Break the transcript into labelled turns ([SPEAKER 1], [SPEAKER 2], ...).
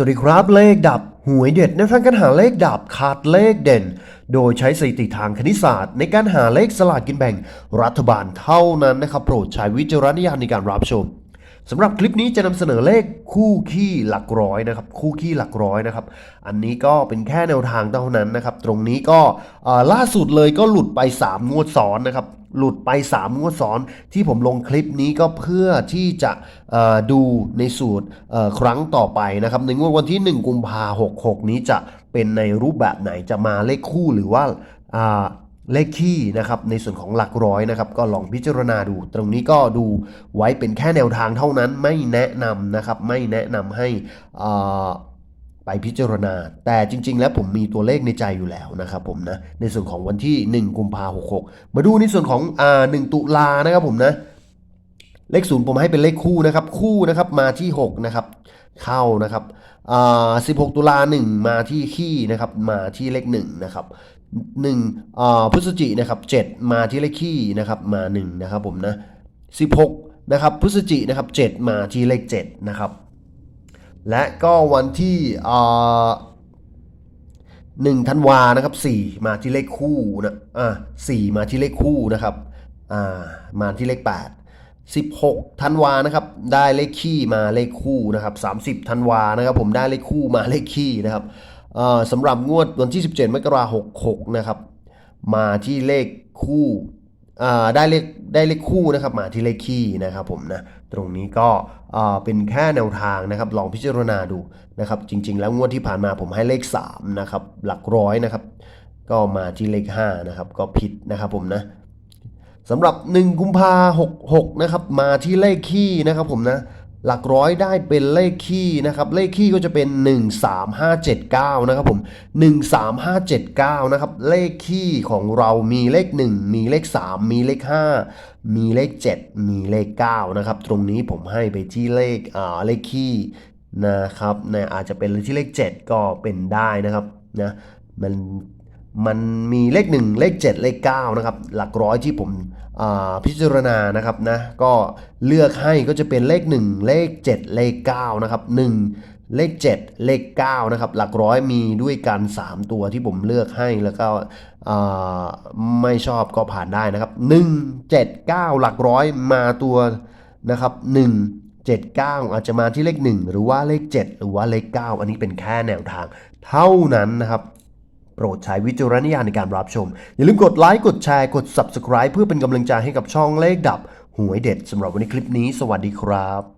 [SPEAKER 1] สวัสดีครับเลขดับ หวยเด็ดในทางการหาเลขดับขาดเลขเด่น โดยใช้สถิติทางคณิตศาสตร์ ในการหาเลขสลากกินแบ่งรัฐบาลเท่านั้นนะครับ โปรดใช้วิจารณญาณในการรับชม สำหรับคลิปนี้จะนำเสนอเลขคู่ขี้หลักร้อยนะครับ คู่ขี้หลักร้อยนะครับ อันนี้ก็เป็นแค่แนวทางเท่านั้นนะครับ ตรงนี้ก็ล่าสุดเลยก็หลุดไป 3 งวดซ้อนนะครับ หลุดไป 3 งวดซ้อน ที่ผมลงคลิปนี้ก็เพื่อที่จะดูในสูตรครั้งต่อไปนะครับ ในงวดวันที่ 1 กุมภาหกหกนี้จะเป็นในรูปแบบไหนจะมาเลขคู่หรือว่า เลขคี่นะครับในส่วนของหลักร้อยนะครับก็ลองพิจารณาดู ตรงนี้ก็ดูไว้เป็นแค่แนวทางเท่านั้นไม่แนะนำนะครับไม่แนะนำให้อ่าไปพิจารณา แต่จริง ๆ แล้วผมมีตัวเลขในใจอยู่แล้วนะครับผมนะในส่วนของวันที่ 1 กุมภาหกหกมาดูในส่วนของอ่าหนึ่งตุลานะครับผมนะเลขศูนย์ผมให้เป็นเลขคู่นะครับคู่นะครับมาที่6นะครับเข้านะครับอ่า16 ตุลา1มาที่ขี้นะครับมาที่เลข1นะครับ 1อ่าพฤศจินะครับ7มาที่เลขขี้นะครับมา1นะครับผมนะ16นะครับพฤศจินะครับ7มาที่เลข7นะครับ และก็วันที่หนึ่งธันวานะครับสี่มาที่เลขคู่นะอ่าสี่มาที่เลขคู่นะครับอ่ามาที่เลขแปดสิบหกธันวานะครับได้เลขขี้มาเลขคู่นะครับสามสิบธันวานะครับผมได้เลขคู่มาเลขขี้นะครับ สำหรับงวดวันที่ 17 มกราคม66 นะครับ มาที่เลขคู่ได้เลขได้เลขคู่นะครับมาที่เลขคี่นะครับผมนะตรงนี้ก็เป็นแค่แนวทางนะครับลองพิจารณาดูนะครับจริง ๆ แล้วงวดที่ผ่านมาผมให้เลข3นะครับหลักร้อยนะครับก็มาที่เลข5นะครับก็ผิดนะครับผมนะสำหรับ 1 กุมภา66นะครับมาที่เลขคี่นะครับผมนะ หลักร้อยได้เป็นเลขคี่นะครับ เลขคี่ก็จะเป็น 13579 นะครับผม 13579 นะครับ เลขคี่ของเรามีเลข 1 มีเลข 3 มีเลข 5 มีเลข 7 มีเลข 9 นะครับ ตรงนี้ผมให้ไปที่เลขอ่าเลขคี่นะครับนะอาจจะเป็นที่เลข 7 ก็เป็นได้นะครับนะมัน มันมีเลข 1 เลข 7 เลข9นะครับหลักร้อยที่ผมพิจารณานะครับนะก็เลือกให้ก็จะเป็นเลข 1 เลข 7 เลข9นะครับ1เลข 7 เลข9นะครับหลักร้อยมีด้วยกัน 3 ตัวที่ผมเลือกให้แล้วก็ไม่ชอบก็ผ่านได้นะครับ 1 7 9 หลักร้อยมาตัวนะครับ1 7 9 อาจจะมาที่เลข 1 หรือว่าเลข 7 หรือว่าเลข 9 อันนี้เป็นแค่แนวทางเท่านั้นนะครับ โปรดใช้วิจารณญาณในการรับชม อย่าลืมกดไลค์กดแชร์กด Subscribe เพื่อเป็นกำลังใจให้กับช่องเลขดับหวยเด็ดสำหรับวันนี้คลิปนี้ สวัสดีครับ